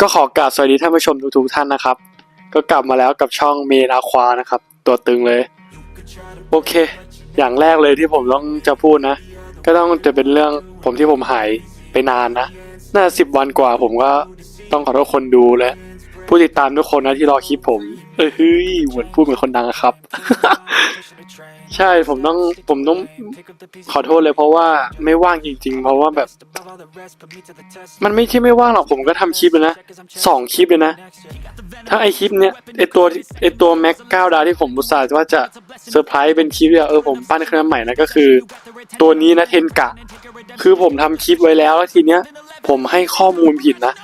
ก็ขอกราบสวัสดีท่านผู้ชมทุกๆท่านนะครับ ก็กลับมาแล้วกับช่องเมนาควานะครับ ตัวตึงเลย โอเค อย่างแรกเลยที่ผมต้องจะพูดนะ ก็ต้องจะเป็นเรื่องผมที่ผมหายไปนานนะ น่าสิบวันกว่าผมก็ต้องขอโทษคนดูและ ผู้ติดตามทุกคนนะที่รอคลิปผม เออเฮ้ยเหมือนพูดเหมือนคนดังอะครับ ใช่ผมต้องผมต้องขอโทษเลยเพราะว่าไม่ว่างจริง ๆ เพราะว่าแบบ มันไม่ใช่ไม่ว่างหรอกผมก็ทำคลิปเลยนะสองคลิปเลยนะ ถ้าไอคลิปเนี้ยไอตัวไอตัวแม็กเก้าดาวที่ผมอุตส่าห์ว่าจะเซอร์ไพรส์เป็นคลิปเนี่ยเออผมปั้นเครื่องใหม่นะก็คือ ตัวนี้นะเทนกะ คือผมทำคลิปไว้แล้วแล้วทีเนี้ย ผมให้ข้อมูลผิดนะ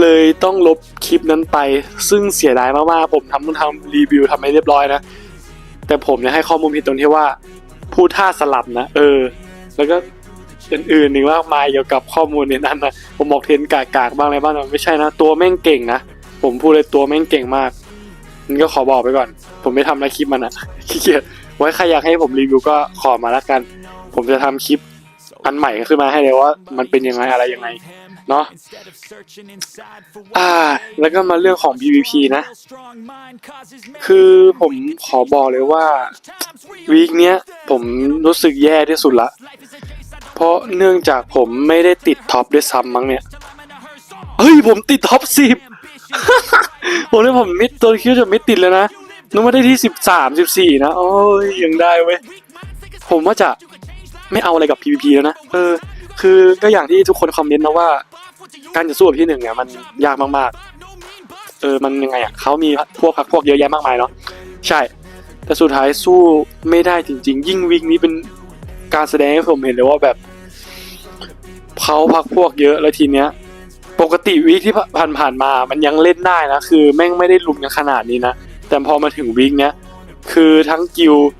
เลยต้องลบคลิปนั้นไป ซึ่งเสียดายมากๆผมทำทำรีวิวทำให้เรียบร้อยนะ แต่ผมเนี่ยให้ข้อมูลผิดตรงที่ว่าพูดท่าสลับนะ เออ แล้วก็อื่นๆหนึ่งมากมายเกี่ยวกับข้อมูลในนั้นนะผมบอกเทนกากๆบ้างอะไรบ้างแต่ไม่ใช่นะ ตัวแม่งเก่งนะผมพูดเลยตัวแม่งเก่งมากนี่ก็ขอบอกไปก่อน ผมไม่ทำอะคลิปมันอะขี้เกียจไว้ใครอยากให้ผมรีวิวก็ขอมาแล้วกัน ผมจะทำคลิปอันใหม่ขึ้นมาให้เลยว่า มันเป็นยังไงอะไรยังไง เนาะอ่า แล้วก็มาเรื่องของ PVP นะ คือผมขอบอกเลยว่าวีคเนี้ยผมรู้สึกแย่ที่สุดละ เพราะเนื่องจากผมไม่ได้ติดท็อปด้วยซ้ำมั้งเนี่ย เฮ้ย ผมติดท็อปสิบผมเนี่ยผมไม่ตัวคิวจะไม่ติดเลยนะนึกว่าได้ที่สิบสามสิบสี่นะ โอ้ย ยังได้เว้ย ผมว่าจะไม่เอาอะไรกับ PVP แล้วนะ เออ คือก็อย่างที่ทุกคนคอมเมนต์นะว่า การจะสู้กับที่หนึ่งเนี่ยมันยากมากๆ เออมันยังไงอะเขามีพวกพักพวกเยอะแยะมากมายเนาะใช่ แต่สุดท้ายสู้ไม่ได้จริง ๆ ยิ่งวิกนี้เป็นการแสดงให้ผมเห็นเลยว่าแบบเขาพักพวกเยอะแล้วทีเนี้ย ปกติวีคที่ผ่านๆมา มันยังเล่นได้นะ คือแม่งไม่ได้ลุมกันขนาดนี้นะ แต่พอมาถึงวีคเนี้ย คือทั้งกิลด์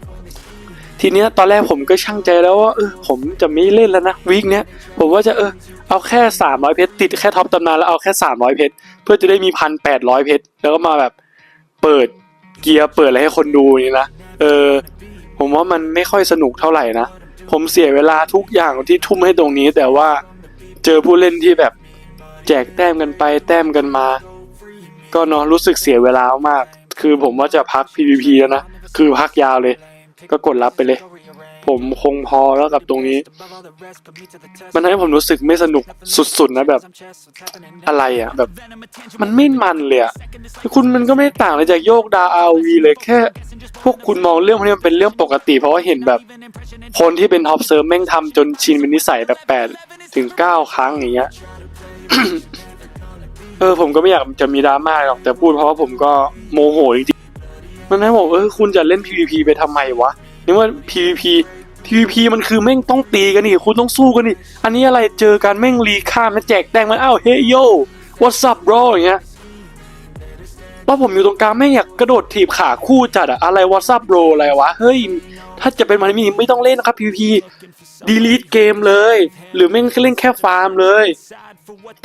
ทีเนี้ยตอนแรกผมก็ช่างใจแล้วว่าเออผมจะไม่เล่นแล้วนะวีคเนี้ย ผมว่าจะเออ เอาแค่สามร้อยเพชรติดแค่ท็อปตำนานแล้วเอาแค่สามร้อยเพชรเพื่อจะได้มีพันแปดร้อยเพชรแล้วก็มาแบบเปิดเกียร์เปิดอะไรให้คนดูนี่นะเออ ผมว่ามันไม่ค่อยสนุกเท่าไหร่นะ ผมเสียเวลาทุกอย่างที่ทุ่มให้ตรงนี้ แต่ว่าเจอผู้เล่นที่แบบแจกแต้มกันไปแต้มกันมา ก็เนาะรู้สึกเสียเวลามาก คือผมว่าจะพัก PVP แล้วนะ คือพักยาวเลย ก็กดรับไปเลย ผมคงพอแล้วกับตรงนี้ มันทำให้ผมรู้สึกไม่สนุกสุดๆนะแบบ อะไรอะ แบบ มันไม่มันเลยอะคุณมันก็ไม่ต่างเลยจากโยกดาอาวีเลยแค่ พวกคุณมองเรื่องพวกนี้มันเป็นเรื่องปกติ เพราะว่าเห็นแบบ คนที่เป็นท็อปเซิร์ฟแม่งทำจนชินเป็นนิสัยแบบแปดถึงเก้าครั้งอย่างเงี้ยเออผมก็ไม่อยากจะมีดราม่าหรอกแต่พูดเพราะว่าผมก็โมโหจริงๆมันให้บอกเออคุณจะเล่น PVP ไปทำไมวะนี่ว่า PVP PVP มันคือแม่งต้องตีกันนี่คุณต้องสู้กันนี่ อันนี้อะไรเจอกันแม่งรีข้ามมาแจกแต้มมันอ้าวเฮ้ยโย what's up bro อย่างเงี้ยแล้วผมอยู่ตรงกลางแม่งอยากกระโดดถีบขาคู่จัดอะอะไร what's up bro อะไรวะ เฮ้ย ถ้าจะเป็นมันมีไม่ต้องเล่นนะครับ PVP delete เกมเลย หรือแม่งเล่นแค่ฟาร์มเลย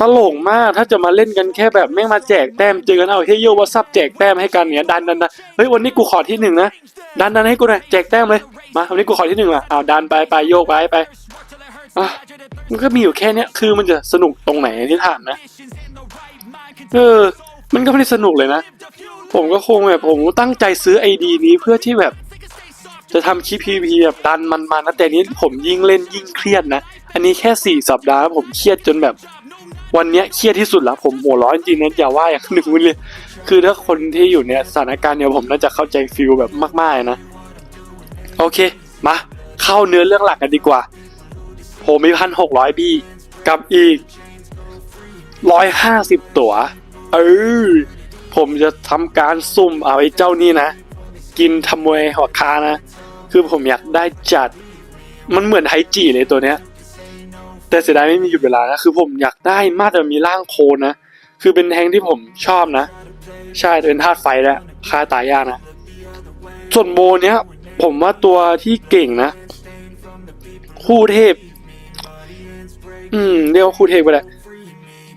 ตลกมากถ้าจะมาเล่นกันแค่แบบแม่งมาแจกแต้มเจอกันเอาเฮ้ยโยว่าซับแจกแต้มให้กันเนี้ยดันดันดันเฮ้ยวันนี้กูขอที่หนึ่งนะ ดันดันให้กูหน่อยแจกแต้มเลย มาวันนี้กูขอที่หนึ่งอะอ้าวดันไปไปโยกไปไปอะมันก็มีอยู่แค่เนี้ยคือมันจะสนุกตรงไหนที่ถามนะเออมันก็ไม่ได้สนุกเลยนะ ผมก็คงแบบผมตั้งใจซื้อไอดีนี้เพื่อที่แบบ จะทำคลิปพีพีแบบดันมันมานะแต่นี้ผมยิ่งเล่นยิ่งเครียดนะ อันนี้แค่สี่สัปดาห์ผมเครียดจนแบบ วันนี้เครียดที่สุดละผมหัวร้อนจริงนะอย่าว่าอย่างหนึ่งเลย คือถ้าคนที่อยู่เนี่ยสถานการณ์เนี่ยผมน่าจะเข้าใจฟิลแบบมากๆนะ โอเค มาเข้าเนื้อเรื่องหลักกันดีกว่า ผมมีพันหกร้อยบีกับอีกร้อยห้าสิบตัว เออ ผมจะทำการซุ่มเอาไอ้เจ้านี่นะ กินทำมวยหัวคานะ คือผมอยากได้จัด มันเหมือนไฮจีเลยตัวเนี้ย แต่เสียดายไม่มีหยุดเวลานะคือผมอยากได้มากแต่มีร่างโคลนนะคือเป็นแทงที่ผมชอบนะ ใช่เป็นธาตุไฟแล้วฆ่าตายยากนะ ส่วนโบเนี้ย ผมว่าตัวที่เก่งนะ คู่เทพ อืมเรียกว่าคู่เทพไปแหละ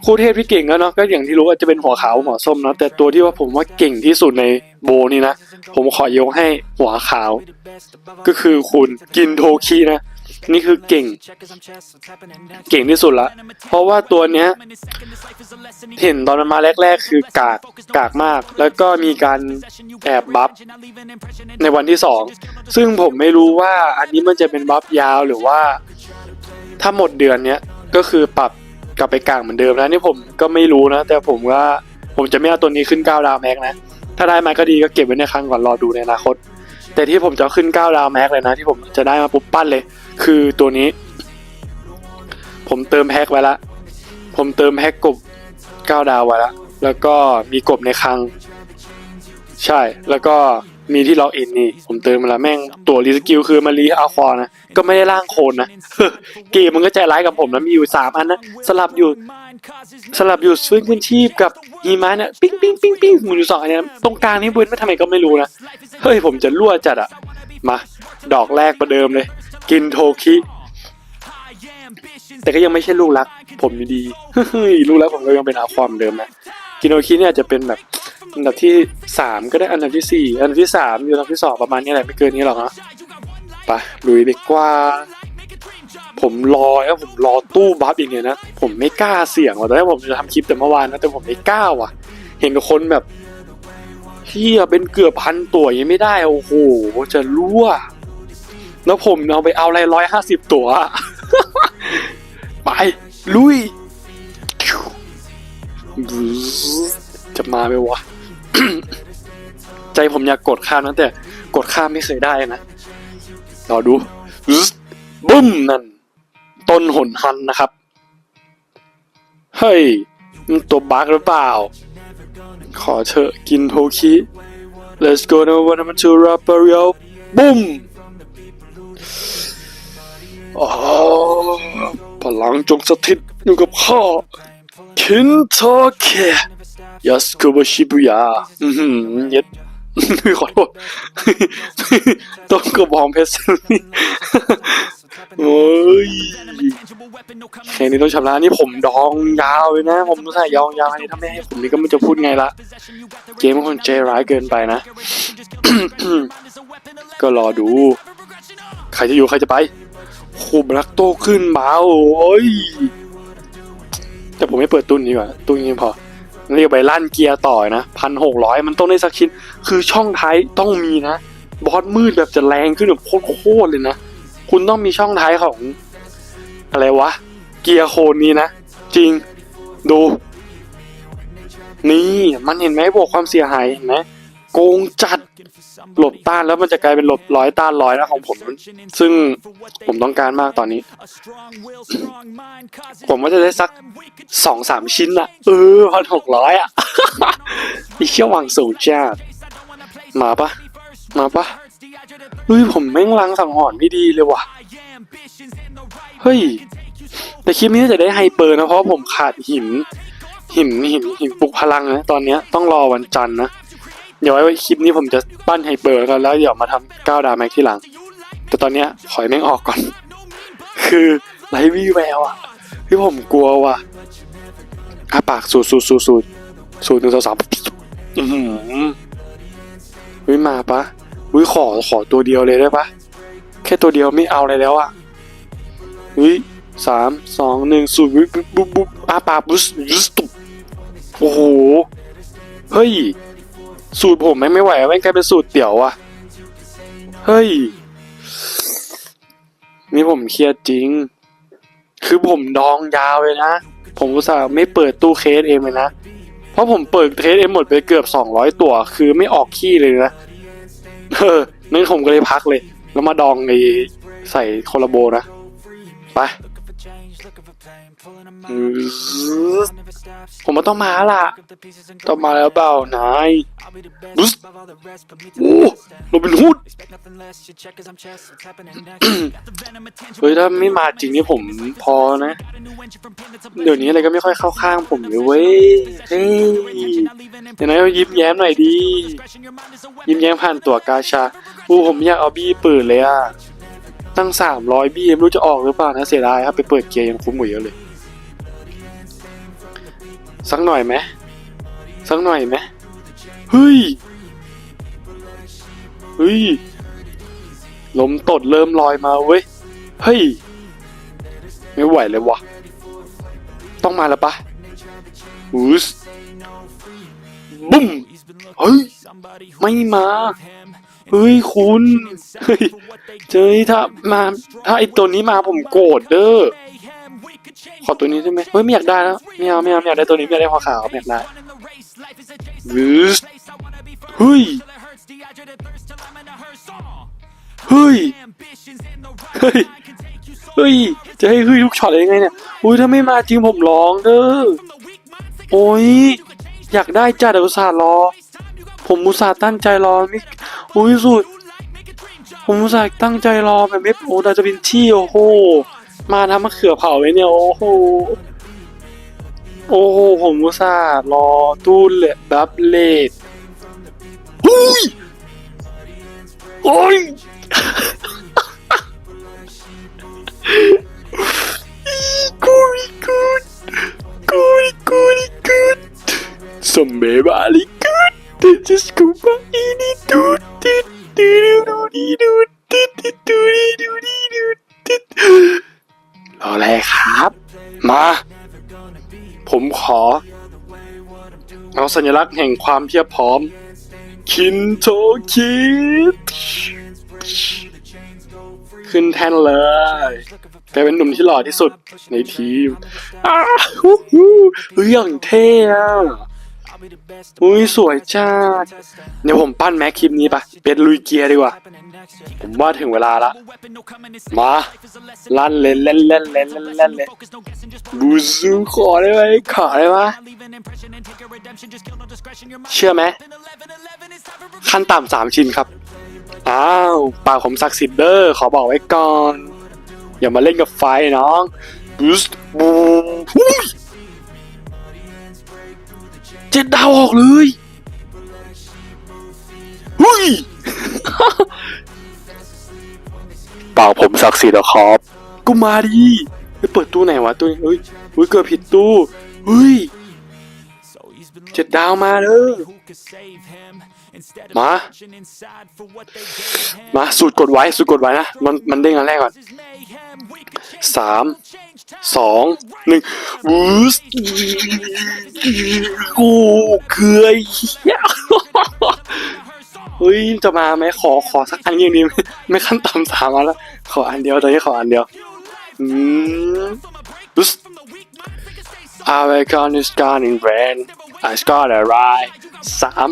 คู่เทพที่เก่งแล้วเนาะก็อย่างที่รู้ว่าจะเป็นหัวขาวหัวส้มเนาะแต่ตัวที่ว่าผมว่าเก่งที่สุดในโบนี่นะ ผมขอยกให้หัวขาว ก็คือคุณกินโทคินะ นี่คือเก่ง เก่งที่สุดละ เพราะว่าตัวเนี้ย เห็นตอนมันมาแรก ๆ คือกากกากมาก แล้วก็มีการแอบบัฟในวันที่สองซึ่งผมไม่รู้ว่าอันนี้มันจะเป็นบัฟยาวหรือว่า ถ้าหมดเดือนเนี้ยก็คือปรับกลับไปกลางเหมือนเดิมนะนี่ผมก็ไม่รู้นะ แต่ผมว่าผมจะไม่เอาตัวนี้ขึ้น9ดาวแม็กนะ ถ้าได้มาก็ดีก็เก็บไว้ในคลังก่อนรอดูในอนาคต แต่ที่ผมจะขึ้น9ดาวแม็กเลยนะ ที่ผมจะได้มาปุ๊บปั้นเลย คือตัวนี้ ผมเติมแพ็กไว้ละ ผมเติมแพ็กกบ9ดาวไว้ละ แล้วก็มีกบในคลัง ใช่ แล้วก็มีที่ล็อกอินนี่ ผมเติมมาแล้วแม่งตัวรีสกิลคือมารีอาควานะ ก็ไม่ได้ร่างโคนนะ เกมมันก็ใจร้ายกับผมนะมีอยู่สามอันนะ สลับอยู่ สลับอยู่ฟื้นคืนชีพกับฮีมาเนี่ยปิ้งปิ้งปิ้งปิ้งหมุนอยู่สองอันเนี้ยตรงกลางนี่เว้นไม่ทำไมก็ไม่รู้นะ เฮ้ยผมจะรั่วจัดอะมา ดอกแรกประเดิมเลย กินโทคิ แต่ก็ยังไม่ใช่ลูกรัก ผมดีเฮ้ยลูกรักผมก็ยังเป็นอาความเดิมนะกินโทคิเนี่ยจะเป็นแบบอันดับที่สามก็ได้อันดับที่สี่อันดับที่สามอยู่อันดับที่สองประมาณนี้แหละไม่เกินนี้หรอกนะไปลุยดีกว่า ผมรอแล้วผมรอตู้บัฟอีกเนี่ยนะ ผมไม่กล้าเสี่ยงว่ะตอนแรกผมจะทำคลิปแต่เมื่อวานนะแต่ผมไม่กล้าว่ะ เห็นคนแบบเฮียเป็นเกือบพันตัวยังไม่ได้โอ้โหจะรั่ว แล้วผมเอาไปเอาอะไรร้อยห้าสิบตัว ไป ลุย จะมาไหมวะ ใจผมอยากกดข้ามนะแต่กดข้ามไม่เคยได้นะรอดู บึ้มนั่น ต้นหนฮันนะครับ เฮ้ยมันตัวบั๊กหรือเปล่า ขอเถอะกินโทคิ Let's go now one man to rap a real บุ้ม อ๋อพลังจงสถิตอยู่กับข้าคินโทเคยัสโกบชิบุยาอือหือเย็ดขอโทษต้นกระบองเพชรโอ้ยแค่นี้ต้องชำระนี่ผมดองยาวเลยนะ ผมใส่ยองยาวอันนี้ถ้าไม่ให้ผมนี่ก็ไม่จะพูดไงละ เกมมันคนใจร้ายเกินไปนะ ก็รอดู ใครจะอยู่ใครจะไปโหบลักโตขึ้นมาโอ้ยแต่ผมไม่เปิดตุ้นดีกว่าตุ้นนี้พอเรียกไปลั่นเกียร์ต่อนะพันหกร้อยมันต้องได้สักชิ้น คือช่องท้ายต้องมีนะ บอสมืดแบบจะแรงขึ้นแบบโคตรเลยนะ คุณต้องมีช่องท้ายของ อะไรวะ เกียร์โคนนี้นะ จริงดู นี่มันเห็นไหมบวกความเสียหายเห็นไหมโกงจัด หลบต้านแล้วมันจะกลายเป็นหลบร้อยต้านร้อยนะของผม ซึ่งผมต้องการมากตอนนี้ ผมว่าจะได้สักสองสามชิ้นอะเออพันหกร้อยอะอีเชี่ยวหวังสูงจ้าดมาปะมาปะเฮ้ยผมแม่งลังสังหรณ์ไม่ดีเลยว่ะเฮ้ยแต่คลิปนี้จะได้ไฮเปอร์นะเพราะผมขาดหิน หินหินหินปลุกพลังนะตอนเนี้ยต้องรอวันจันทร์นะ เดี๋ยวไว้คลิปนี้ผมจะปั้นไฮเปอร์แล้วกันแล้วเดี๋ยวมาทำก้าวดาแม็กที่หลัง แต่ตอนเนี้ยขอยแม่งออกก่อน คือไรวีแววอะที่ผมกลัวว่ะอาปากสูดสูดสูดสูดสูดหนึ่งสองสามอือหือวิมาปะวิขอขอตัวเดียวเลยได้ปะแค่ตัวเดียวไม่เอาอะไรแล้วอะวิสามสองหนึ่งสูดวิบุ๊บบุ๊บบุ๊บอาปากบุ๊สบุ๊สตุบโอ้โหเฮ้ย สูตรผมแม่งไม่ไหวแม่งกลายเป็นสูตรเตี๋ยวอะเฮ้ย นี่ผมเครียดจริง คือผมดองยาวเลยนะ ผมอุตส่าห์ไม่เปิดตู้เคสเองเลยนะ เพราะผมเปิดเคสเองหมดไปเกือบสองร้อยตัว คือไม่ออกขี้เลยนะ เออนั่นผมก็เลยพักเลย แล้วมาดองไอใส่โคลาโบนะ ไป อืมผมว่าต้องมาละต้องมาแล้วเปล่านายบึ๊สโอ้โรบินฮูดเฮ้ยถ้าไม่มาจริงนี่ผมพอนะ เดี๋ยวนี้อะไรก็ไม่ค่อยเข้าข้างผมเลยเว้ยเฮ้ยเดี๋ยวนะยิ้มแย้มหน่อยดี ยิ้มแย้มผ่านตัวกาชาอู้ผมอยากเอาบี้ปืนเลยอะตั้งสามร้อยบี้ไม่รู้จะออกหรือเปล่านะเสียดายครับไปเปิดเกียร์ยังคุ้มกว่าเยอะเลย สักหน่อยไหมสักหน่อยไหมเฮ้ยเฮ้ยลมตดเริ่มลอยมาเว้ยเฮ้ยไม่ไหวเลยวะต้องมาแล้วปะอูสบุ้มเฮ้ยไม่มาเฮ้ยคุณเฮ้ยเจอถ้ามาถ้าไอตัวนี้มาผมโกรธเด้อ ขอตัวนี้ได้ไหมเฮ้ยไม่อยากได้แล้วไม่เอาไม่เอาไม่อยากได้ตัวนี้ไม่อยากได้หัวขาวไม่อยากได้วูสเฮ้ยเฮ้ยเฮ้ยเฮ้ยจะให้เฮ้ยทุกช็อตเลยยังไงเนี่ยอุ้ยถ้าไม่มาจริงผมร้องเด้อโอ้ยอยากได้จ้าเดี๋ยวอุตส่าห์รอ ผมอุตส่าห์ตั้งใจรอไม่อุ้ยสุด ผมอุตส่าห์ตั้งใจรอแบบไม่โอ้ดาจะเป็นที่โอ้โห มาทำมะเขือเผาไว้เนี่ย โอ้โห โอ้โห ผมอุตส่าห์รอตู้เลยดับเลดอุ้ยโอ้ยกูริกูดกูริกูริกูดสมเบวาลิกูดเดจิสกูบาอินิดูดติดดูดูดดูดติดดูดีดูดีดูด รออะไรครับ มา ผมขอ เอาสัญลักษณ์แห่งความเพียบพร้อม คินโทคิดขึ้นแท่นเลยแกเป็นหนุ่มที่หล่อที่สุดในทีมอ้าฮู้ฮู้เฮ้ยอย่างเท่อะ อุ้ยสวยจ้าเดี๋ยวผมปั้นแม็กคลิปนี้ปะเป็นลุยเกียร์ดีกว่า ผมว่าถึงเวลาละ มาลั่นเล่นเล่นเล่นเล่นเล่นเล่นเลยบูซูขอได้ไหมขอได้ไหมเชื่อไหมขั้นต่ำสามชิ้นครับ อ้าวปากผมศักดิ์สิทธิ์เด้อขอบอกไว้ก่อน อย่ามาเล่นกับไฟน้องบูสบูอุ้ย เจ็ดดาวออกเลยหุ้ยปากผมศักดิ์สิทธิ์เหรอครับก็มาดิไปเปิดตู้ไหนวะตู้เฮ้ยเฮ้ยเกิดผิดตู้เฮ้ยเจ็ดดาวมาเด้อ มามาสูตรกดไว้สูตรกดไว้นะมันมันเด้งอันแรกก่อนสามสองหนึ่งวูสกูเคือยเฮ้ยจะมาไหมขอขอสักอันอย่างนี้ไหมไม่ขั้นต่ำสามอันแล้วขออันเดียวตอนนี้ขออันเดียวอืมวูส I got is gone in rain I got a ride สาม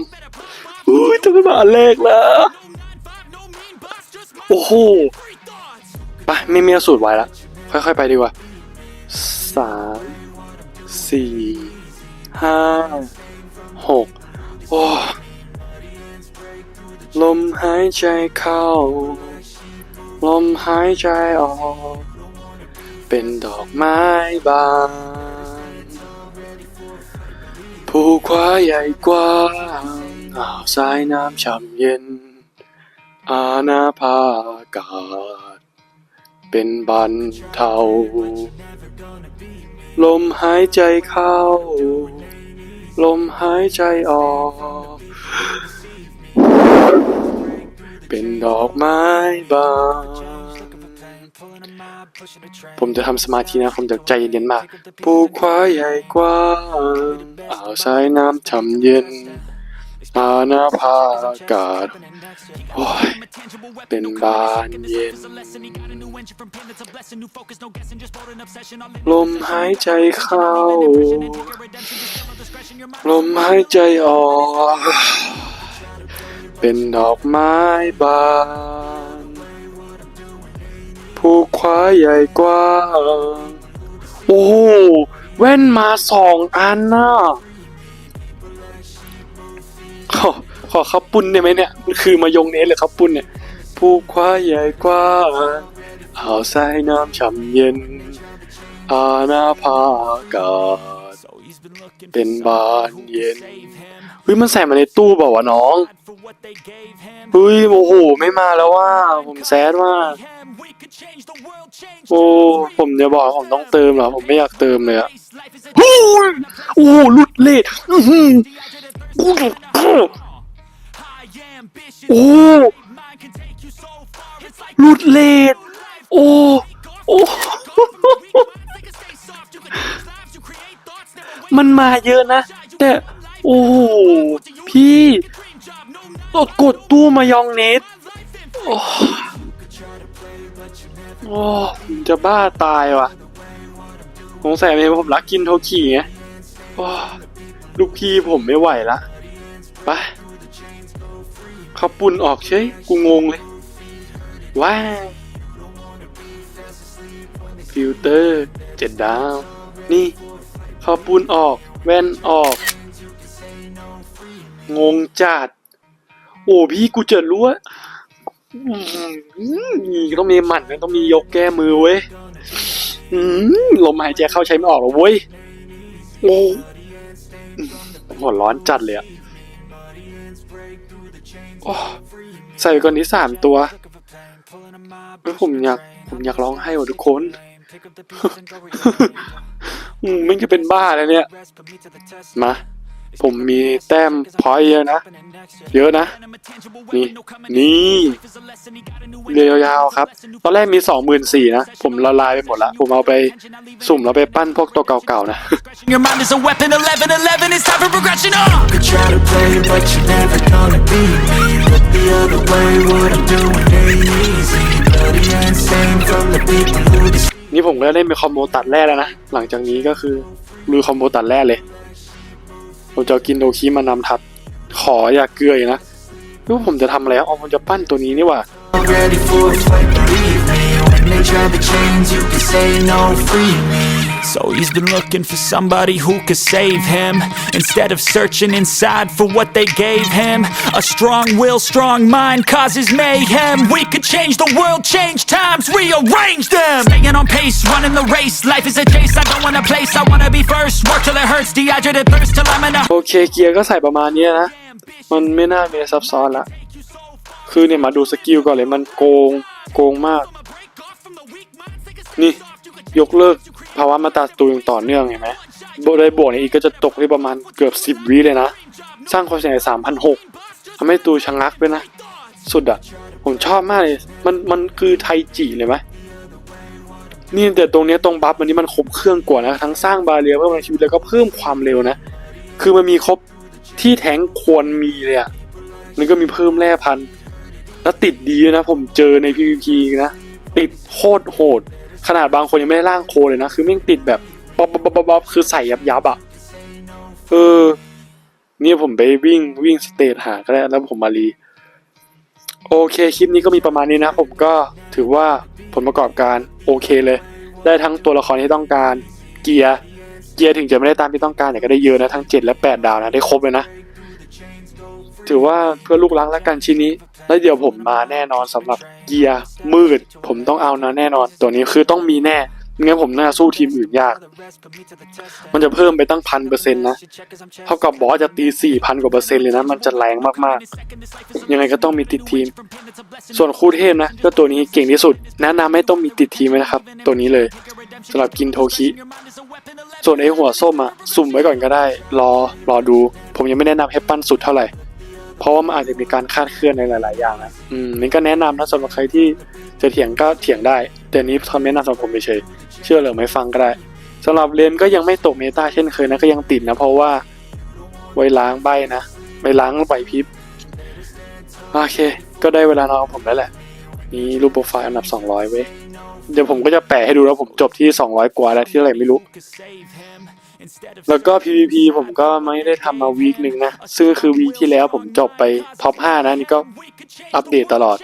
อุ้ยจะเป็นมาอันแรกแล้วโอ้โหไปไม่มีสูตรไว้ละค่อยๆไปดีกว่าสามสี่ห้าหกโอ้ลมหายใจเข้า ลมหายใจออก เป็นดอกไม้บานภูควาใหญ่กว้าง อาวสายน้ำช่ำเย็น อาณาภาอากาศ เป็นบันเทา ลมหายใจเข้า ลมหายใจออก เป็นดอกไม้บานผมจะทำสมาธินะ ผมจะใจเย็นมากภูควายใหญ่กว้างอ่าวสายน้ำช่ำเย็น อาณาภาอากาศโอ้ยเป็นบานเย็น ลมหายใจเข้า ลมหายใจออก เป็นดอกไม้บานภูควายใหญ่กว้าง โอ้โหแว่นมาสองอันน่ะ ขอขอข้าวปุ้นได้ไหมเนี่ยมันคือมายองเนสหรือข้าวปุ้นเนี่ยภูควายใหญ่กว้างอ่าวสายน้ำช่ำเย็น อาณาภาอากาศเป็นบานเย็นเฮ้ยมันใส่มาในตู้เปล่าวะน้องเฮ้ยโอ้โหไม่มาแล้วว่า ผมแซดมากโอ้ผมจะบอกผมต้องเติมเหรอผมไม่อยากเติมเลยอะโอ้ยโอ้โหหลุดเลทอื้อหือ โอ้หลุดเลทโอ้โอ้มันมาเยอะนะ แต่โอ้พี่กดกดตู้มายองเนสโอ้โอ้จะบ้าตายว่ะสงสัยไหมผมรักกินโทคิไงลูกพี่ผมไม่ไหวละ ไปเขาปุ่นออกเฉยกูงงเลย ว้าฟิลเตอร์เจ็ดดาว นี่เขาปุ่นออก แว่นออก งงจัด โอ้พี่กูเจอรู้ว่ามีต้องมีหมันนะต้องมียกแก้มือเว้ยลมหายใจเข้าใช้ไม่ออกหรอเว้ยโอ้อืมหัวร้อนจัดเลยอะ โอ้ใส่ไปก่อนนี้สามตัวเฮ้ยผมอยากผมอยากร้องไห้ว่ะทุกคนอืมไม่จะเป็นบ้าแล้วเนี่ย มา ผมมีแต้มพอยต์เยอะนะ เยอะนะ นี่ นี่เรียวยาวๆครับ ตอนแรกมีสองหมื่นสี่นะ ผมละลายไปหมดละ ผมเอาไปสุ่มแล้วไปปั้นพวกตัวเก่าๆนะ Your mind is a weapon, 11 11, it's time for progression. Uh! could try to play, but you're never gonna be me. Look the other way, what I'm doing ain't easy. Bloody insane from the people who just นี่ผมก็ได้มีคอมโบตัดแร่แล้วนะ หลังจากนี้ก็คือลุยคอมโบตัดแร่เลย ผมจะเอากินโดคิมานำทับ ขออย่าเกลืออีกนะไม่ว่าผมจะทำอะไรอ๋อผมจะปั้นตัวนี้นี่หว่า ready for a fight, believe me. When they try to change, you can say no, free me. So he's been looking for somebody who could save him Instead of searching inside for what they gave him A strong will, strong mind causes mayhem We could change the world, change times, rearrange them Staying on pace, running the race Life is a chase, I don't want a place, I wanna be first Work till it hurts, dehydrated thirst till I'm in a โอเคเกียร์ก็ใส่ประมาณเนี้ยนะ มันไม่น่ามีอะไรซับซ้อนละ คือเนี่ยมาดูสกิลก่อนเลยมันโกง โกงมาก นี่ยกเลิกภาวะมาตาศัตรูอย่างต่อเนื่องเห็นไหมโบได้บวกเนี่ยอีกก็จะตกที่ประมาณเกือบสิบวิเลยนะ สร้างความเสียหายสามพันหกทำให้ตูชะงักด้วยนะ สุดอะผมชอบมากเลย มันมันคือไทจิเลยไหมนี่แต่ตรงนี้ตรงบัฟมันนี่มันครบเครื่องกว่านะ ทั้งสร้างบาเรียเพิ่มพลังชีวิตแล้วก็เพิ่มความเร็วนะ คือมันมีครบที่แทงควรมีเลยอะมันก็มีเพิ่มแร่พันแล้วติดดีนะ ผมเจอใน PVP นะ ติดโคตรโหด ขนาดบางคนยังไม่ได้ร่างโคเลยนะ คือแม่งติดแบบบ๊อบบ๊อบบ๊อบบ๊อบคือใส่ยับยับอะเออนี่ผมไปวิ่งวิ่งสเตจหาก็ได้แล้วผมมารีโอเคคลิปนี้ก็มีประมาณนี้นะ ผมก็ถือว่าผลประกอบการโอเคเลย ได้ทั้งตัวละครที่ต้องการเกียร์เกียร์ถึงจะไม่ได้ตามที่ต้องการแต่ก็ได้เยอะนะทั้ง 7 และ 8 ดาวนะ ได้ครบเลยนะ ถือว่าเพื่อลูกรักและกันชิ้นนี้ แล้วเดี๋ยวผมมาแน่นอนสำหรับเกียร์มืด ผมต้องเอานะแน่นอน ตัวนี้คือต้องมีแน่ไม่งั้นผมน่าสู้ทีมอื่นยาก มันจะเพิ่มไปตั้งพันเปอร์เซ็นต์นะ เท่ากับบอสจะตีสี่พันกว่าเปอร์เซ็นต์เลยนะ มันจะแรงมากๆ ยังไงก็ต้องมีติดทีม ส่วนคู่เทพนะ ก็ตัวนี้เก่งที่สุด แนะนำไม่ต้องมีติดทีมนะครับ ตัวนี้เลยสำหรับกินโทคิ ส่วนไอหัวส้มอะสุ่มไว้ก่อนก็ได้ รอ รอดู ผมยังไม่แนะนำให้ปั้นสุดเท่าไหร่ เพราะว่ามันอาจจะมีการคาดเคลื่อนในหลาย ๆ อย่างนะอืมนี่ก็แนะนำนะสำหรับใครที่จะเถียงก็เถียงได้ แต่นี้คำแนะนำสำหรับผมเฉยเชื่อหรือไม่ฟังก็ได้สำหรับเลนก็ยังไม่ตกเมตาเช่นเคยนะก็ยังติดนะเพราะว่าไว้ล้างใบนะไว้ล้างใบพิบโอเค ก็ได้เวลานอนของผมแล้วแหละ นี่รูปโปรไฟล์อันดับ 200 เว้ยเดี๋ยวผมก็จะแปะให้ดูแล้วผมจบที่ 200 กว่าแล้วที่อะไรไม่รู้ แล้วก็ PVP ผมก็ไม่ได้ทำมาวีคหนึ่งนะ ซึ่งคือวีคที่แล้วผมจบไปท็อป 5 นะ นี่ก็อัปเดตตลอด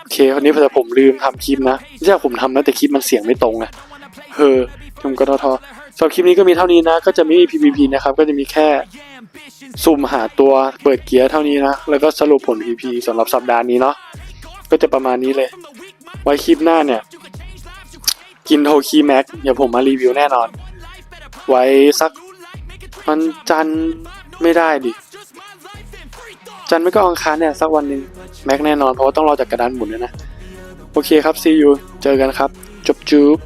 โอเควันนี้พอผมลืมทำคลิปนะไม่ใช่ผมทำนะแต่คลิปมันเสียงไม่ตรงนะเฮ้อผมก็ทอทอสำหรับคลิปนี้ก็มีเท่านี้นะ ก็จะไม่มี PVP นะครับ ก็จะมีแค่สุ่มหาตัวเปิดเกียร์เท่านี้นะ แล้วก็สรุปผล PVP สำหรับสัปดาห์นี้เนาะ ก็จะประมาณนี้เลย ไว้คลิปหน้าเนี่ย กินโทคีแม็กเดี๋ยวผมมารีวิวแน่นอน ไว้สักวันจันทร์ไม่ได้ดิ จันทร์ไม่ก็อังคารเนี่ย สักวันหนึ่งแม็กแน่นอนเพราะว่าต้องรอจากกระดานหมุนด้วยนะ โอเคครับซียูเจอกันครับจบจูบ